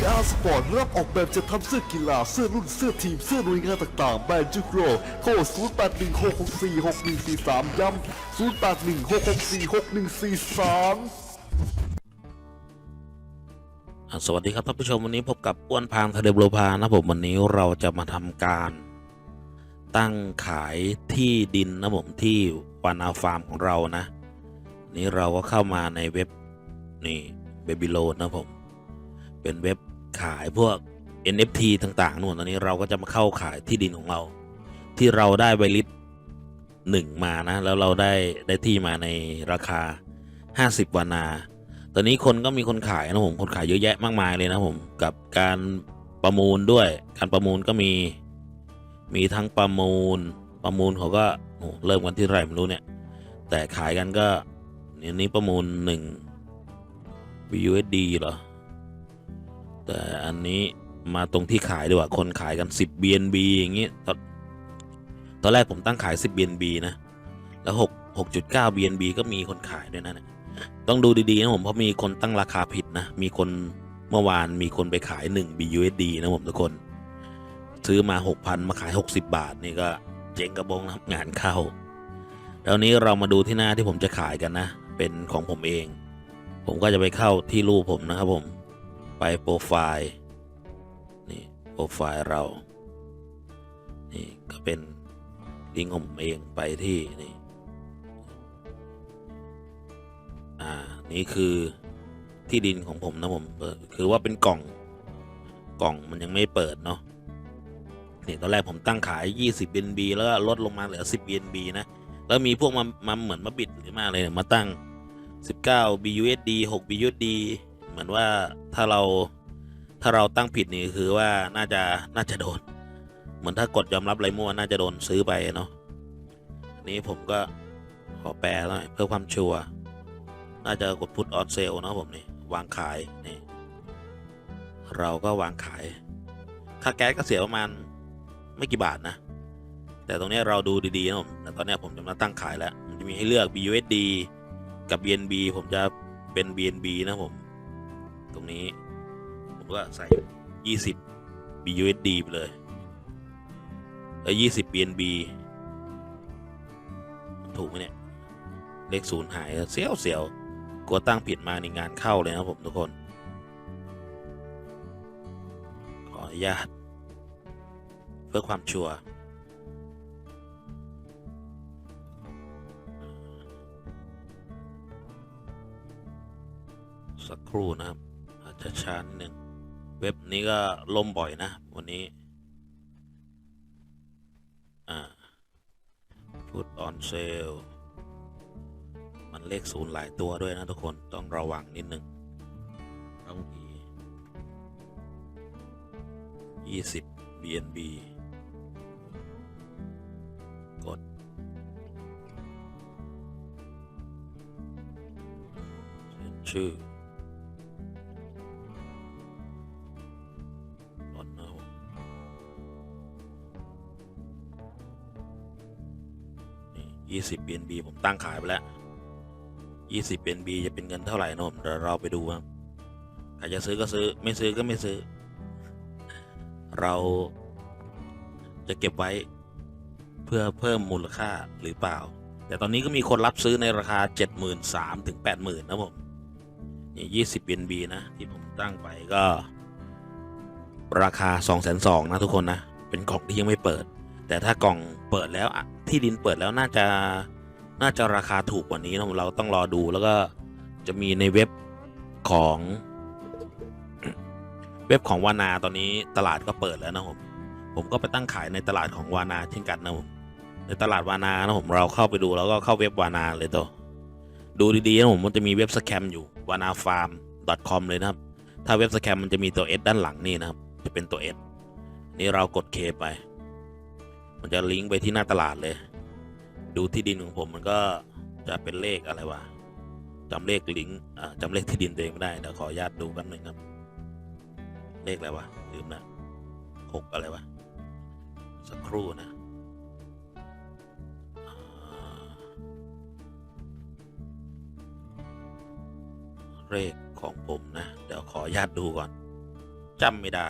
VR Sport รับออกแบบจะทำเสื้อกีฬา เสื้อรุ่น เสื้อทีม เสื้อหน่วยงานต่างๆ แบรนด์จุกโรโทร0816646143 ย้ำ0816646143สวัสดีครับท่านผู้ชมวันนี้พบกับอ้วนพางทะเลโบโลพานะผมวันนี้เราจะมาทำการ ตั้งขายที่ดินนะผมที่วานาฟาร์มของเรานะ นี้เราก็เข้ามาในเว็บนี่เบบิโลนะผมเป็นเว็บ ขายพวก NFT ต่างๆนู่นตอนนี้เราก็จะมาเข้าขายที่ดินของเรา ที่เราได้ใบลิสหนึ่งมานะ แล้วเราได้ได้ที่มาในราคา 50วานา ตอนนี้คนก็มีคนขายนะผมคนขายเยอะแยะมากมายเลยนะผมกับการประมูลด้วย การประมูลก็มีมีทั้งประมูลประมูลเขาก็เริ่มกันที่ไรไม่รู้เนี่ย แต่ขายกันก็นี่นี้ประมูลหนึ่ง BUSD เหรอ แต่อันนี้มาตรงที่ขายดีกว่าคนขายกัน 10 BNB อย่างงี้ตอนตอนแรกผมตั้งขาย 10 BNB นะ แล้ว6 6.9 BNB ก็มีคนขายด้วยนะต้องดูดีๆนะผมเพราะมีคนตั้งราคาผิดนะ มีคนเมื่อวานมีคนไปขาย 1 BUSD นะผมทุกคน ซื้อมา 6,000 มาขาย 60 บาท นี่ก็เจ๊งกระบงนะงานเข้าแล้วนี้เรามาดูที่หน้าที่ผมจะขายกันนะ เป็นของผมเอง ผมก็จะไปเข้าที่รูปผมนะครับผม ไปโปรไฟล์นี่โปรไฟล์เรานี่ก็เป็นลิงก์ของผมเองไปที่นี่อ่านี่คือที่ดินของผมนะผมเปิดคือว่าเป็นกล่องกล่องมันยังไม่เปิดเนาะนี่ตอนแรกผมตั้งขาย 20 BNB แล้วก็ลดลงมาเหลือ 10 BNB นะ แล้วมีพวกมามาเหมือนมาบิดหรือมาอะไรเนี่ยมาตั้ง 19 BUSD 6 BUSD เหมือนว่าถ้าเราถ้าเราตั้งผิดนี่คือว่าน่าจะน่าจะโดน เหมือนถ้ากดยอมรับอะไรมั่วน่าจะโดนซื้อไปเนาะอันนี้ผมก็ขอแปลแล้วเพื่อความชัวร์น่าจะกดพุทออนเซลเนาะผมนี่วางขายนี่เราก็วางขายค่าแก๊สก็เสียประมาณไม่กี่บาทนะ แต่ตรงนี้เราดูดีๆนะผมแต่ตอนนี้ผมจะมาตั้งขายแล้ว มันจะมีให้เลือก BUSD กับ BNB ผมจะเป็น BNB นะผม ตรงนี้ ผมก็ใส่ 20 BUSD ไปเลย แล้ว 20 BNB ถูกไหมเนี่ย เลขศูนย์หายเสียวเสียวกลัวตั้งผิดมาในงานเข้าเลยนะผมทุกคน ขออนุญาต เพื่อความชัวร์สักครู่นะครับ จะช้านิดนึงเว็บนี้ก็ล่มบ่อยนะ วันนี้ อ่า put on sale มันเลขศูนย์หลายตัวด้วยนะทุกคนต้องระวังนิดหนึงบางทียี่สิบ BNB กด ชื่อ 20 BNB ผมตั้งขายไปแล้ว 20 BNB จะเป็นเงินเท่าไหร่นมเดี๋ยวเราไปดูครับใครจะซื้อก็ซื้อไม่ซื้อก็ไม่ซื้อ เราจะเก็บไว้เพื่อเพิ่มมูลค่าหรือเปล่า แต่ตอนนี้ก็มีคนรับซื้อในราคา 73,000ถึง80,000นะผมนี่20 BNB นะที่ผมตั้งไปก็ ราคา 2 2 0 0 0นะทุกคนนะ เป็นกล่องที่ยังไม่เปิด แต่ถ้ากล่องเปิดแล้ว ที่ดินเปิดแล้วน่าจะน่าจะราคาถูกกว่านี้นะเราต้องรอดูแล้วก็จะมีในเว็บของเว็บของวานาตอนนี้ตลาดก็เปิดแล้วนะผมผมก็ไปตั้งขายในตลาดของวานาเช่นกันนะผมในตลาดวานานะผมเราเข้าไปดูแล้วก็เข้าเว็บวานาเลยตัวดูดีๆนะผมมันจะมีเว็บสแคมอยู่วานาฟาร์ม .com เลยนะครับ ถ้าเว็บสแคมมันจะมีตัว S ด้านหลังนี่นะครับ จะเป็นตัว S นี่เรากดเคไป มันจะลิงก์ไปที่หน้าตลาดเลย ดูที่ดินของผมมันก็จะเป็นเลขอะไรวะจำเลขลิงก์อ่าจำเลขที่ดินตัวเองไม่ได้เดี๋ยวขออนุญาตดูกันหนึ่งครับ เลขอะไรวะลืมนะหกอะไรวะสักครู่นะเลขของผมนะ เดี๋ยวขออนุญาตดูก่อนจำไม่ได้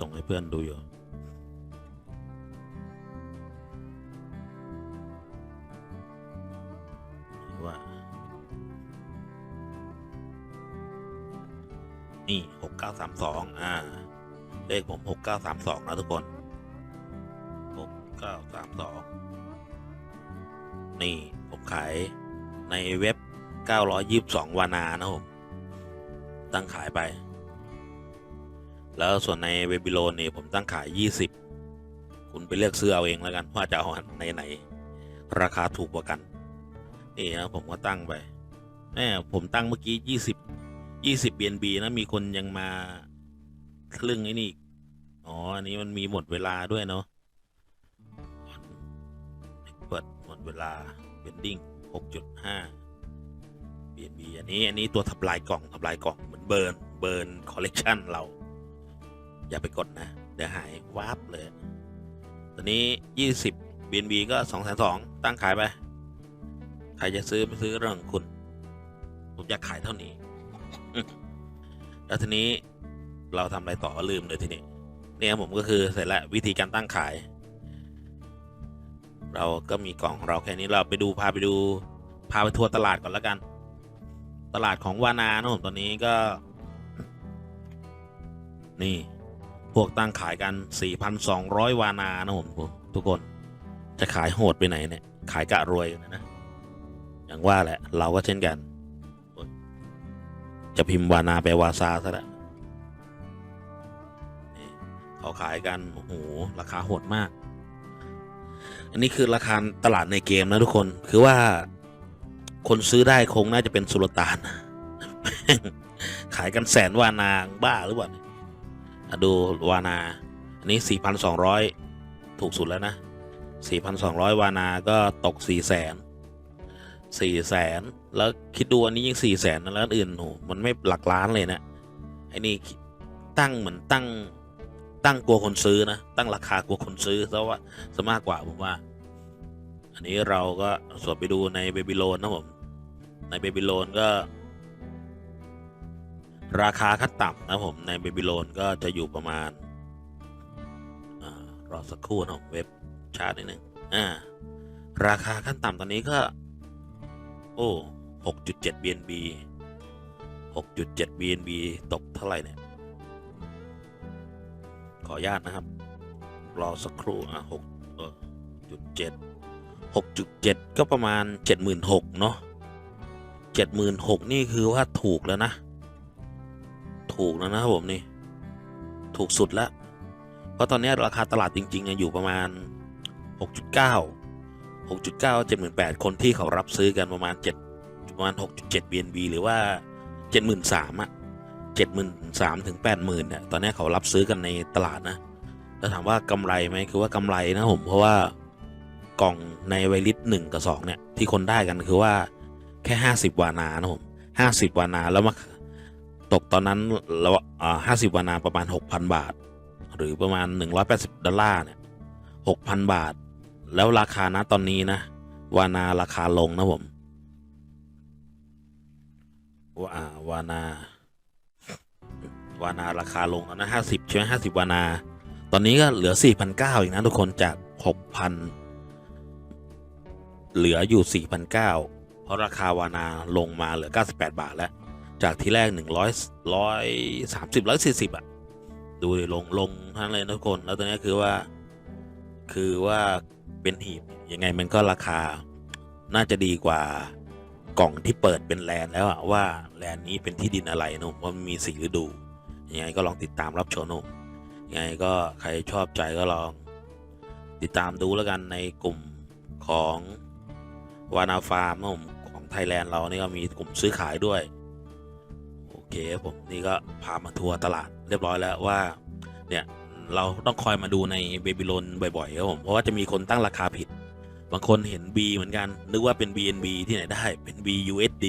ส่งให้เพื่อนดูอยู่ว่า นี่หกเก้าสามสองอ่า เลขผมหกเก้าสามสองนะทุกคนหกเก้าสามสองนี่ ผมขายในเว็บเก้าร้อยยิบสองวานา นะผม ตั้งขายไป แล้วส่วนในเวบิโลนนี่ผมตั้งขายยี่สิบคุณไปเลือกซื้อเอาเองแล้วกันว่าจะเอาอันไหนไหน ราคาถูกกว่ากัน นี่นะผมก็ตั้งไปแม่ผมตั้งเมื่อกี้ยี่สิบยี่สิบ BNB นะมีคนยังมาครึ่งไอ้นี่อ๋อ อันนี้มันมีหมดเวลาด้วยเนาะเปิดหมดเวลาเบนดิ้งหกจุดห้า BNB อันนี้อันนี้ตัวทำลายกล่องทำลายกล่องเหมือนเบิร์นเบิร์นคอลเลกชันเรา อย่าไปกดนะ เดี๋ยวหายวาบเลย ตอนนี้ยี่สิบ BNB ก็สองแสนสองตั้งขายไป ใครจะซื้อไม่ซื้อเรื่องของคุณ ผมอยากขายเท่านี้ แล้วทีนี้เราทำอะไรต่อลืมเลยทีนี้ เนี่ยผมก็คือเสร็จแล้ววิธีการตั้งขาย เราก็มีกล่องของเราแค่นี้เราไปดูพาไปดูพาไปทัวร์ตลาดก่อนแล้วกัน ตลาดของวานานะผมตอนนี้ก็ นี่ พวกตั้งขายกัน 4,200 วานานะผมทุกคนจะขายโหดไปไหนเนี่ย ขายกะรวยกันนะ อย่างว่าแหละ เราก็เช่นกัน จะพิมพ์วานาไปวาซาซะแล้วนี่เขาขายกัน โอ้โห ราคาโหดมาก อันนี้คือราคาตลาดในเกมนะทุกคน คือว่าคนซื้อได้คงน่าจะเป็นสุลต่าน ขายกันแสนวานาบ้าหรือเปล่า ดูวานา อันนี้ 4,200 ถูกสุดแล้วนะ 4,200 วานาก็ตก 4 0 0 0 0 0สี่แสนแล้วคิดดูอันนี้ยังสี่แสนแล้วอื่นโหมันไม่หลักล้านเลยนะไอ้นี่ตั้งเหมือนตั้งตั้งกลัวคนซื้อนะ ตั้งราคากลัวคนซื้อซะว่าซะมากกว่าผมว่า อันนี้เราก็สวดไปดูในเบบิโลนนะผม ในเบบิโลนก็ ราคาขั้นต่ำนะผมในเบบิโลนก็จะอยู่ประมาณอารอสักครู่นะเว็บชาร์ตนิดนึงอ่าราคาขั้นต่ำตอนนี้ก็ โอ้หกจุดเจ็ด BNB หกจุดเจ็ด BNB ตกเท่าไหร่เนี่ย ขออนุญาตนะครับ รอสักครู่อะหกเออจุดเจ็ดหกจุดเจ็ดก็ประมาณเจ็ดหมื่นหกเนาะเจ็ดหมื่นหกนี่คือว่าถูกแล้วนะ ถูกแล้วนะครับผมนี่ ถูกสุดแล้วเพราะตอนนี้ราคาตลาดจริงๆอยู่ประมาณหกจุดเจ็ดหมื่นแปดคนที่เขารับซื้อกันประมาณเจ็ดประมาณหกจุดเจ็ด BNB หรือว่าเจ็ดหมื่นสามอะเจ็ดหมื่นสามถึงแปดหมื่นเนี่ยตอนนี้เขารับซื้อกันในตลาดนะแล้วถามว่ากำไรไหมคือว่ากำไรนะผมเพราะว่ากล่องในไวลิสหนึ่งกับสองเนี่ยที่คนได้กันคือว่าแค่ห้าสิบวานานะผมห้าสิบวานาแล้วมา ตกตอนนั้นเราห้าสิบวานาประมาณหกพันบาท หรือประมาณหนึ่งร้อยแปดสิบดอลลาร์เนี่ยหกพันบาท แล้วราคานะตอนนี้นะ วานาราคาลงนะผมว่าวานา วานาราคาลงแล้วนะห้าสิบใช่ไหมห้าสิบวานา ตอนนี้ก็เหลือสี่พันเก้าอีกนะทุกคนจากหกพันเหลืออยู่สี่พันเก้าเพราะราคาวานาลงมาเหลือเก้าสิบแปดบาทแล้ว จากที่แรกหนึ่งร้อยร้อยสามสิบร้อยสี่สิบอะดูดิลงลงทั้งเลยทุกคน แล้วตอนนี้คือว่า คือว่าเป็นหีบ ยังไงมันก็ราคา น่าจะดีกว่ากล่องที่เปิดเป็นแลนแล้วอะว่าแลนนี้เป็นที่ดินอะไรนะผมว่ามีสีฤดูยังไงก็ลองติดตามรับชมนะผมยังไงก็ใครชอบใจก็ลอง ติดตามดูแล้วกันในกลุ่มของวานาฟาร์มนะผมของไทยแลนด์เรานี่ก็มีกลุ่มซื้อขายด้วย เคผมนี่ก็พามาทัวร์ตลาดเรียบร้อยแล้วว่า เนี่ยเราต้องคอยมาดูในเบบิโลนบ่อยๆครับผมเพราะว่าจะมีคนตั้งราคาผิด บางคนเห็น B เหมือนกันนึกว่าเป็น BNB ที่ไหนได้เป็น BUSD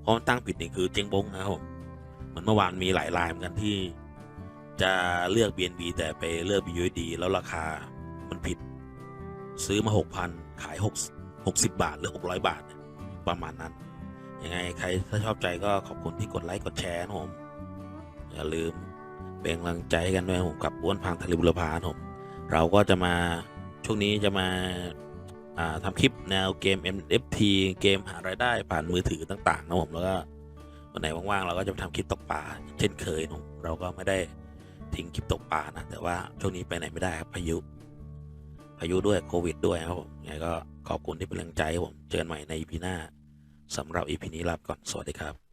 เพราะมันตั้งผิดนี่คือเจ๊งบงนะครับผมเหมือนเมื่อวานมีหลายรายเหมือนกันที่ จะเลือก BNB แต่ไปเลือก BUSD แล้วราคามันผิด ซื้อมาหกพันขายหกหกสิบาทหรือหกร้อยบาท ประมาณนั้น ยังไงใครถ้าชอบใจก็ขอบคุณที่กดไลค์กดแชร์นะผมอย่าลืมเป็นกำลังใจให้กันด้วยผมกับอ้วนพังทะเลบุรพานะผมเราก็จะมาช่วงนี้จะมาาทำคลิปแนวเกม NFT เกมหารายได้ผ่านมือถือต่างๆนะผมแล้วก็วันไหนว่างๆเราก็จะมาทำคลิปตกปลาเช่นเคยนะผมเราก็ไม่ได้ทิ้งคลิปตกปลานะแต่ว่าช่วงนี้ไปไหนไม่ได้ครับพายุพายุด้วยโควิดด้วยครับผมยังไงก็ขอบคุณที่เป็นแรงใจผมเจอกันใหม่ใน EP หน้า สำหรับอีพีนี้ลาไปก่อน สวัสดีครับ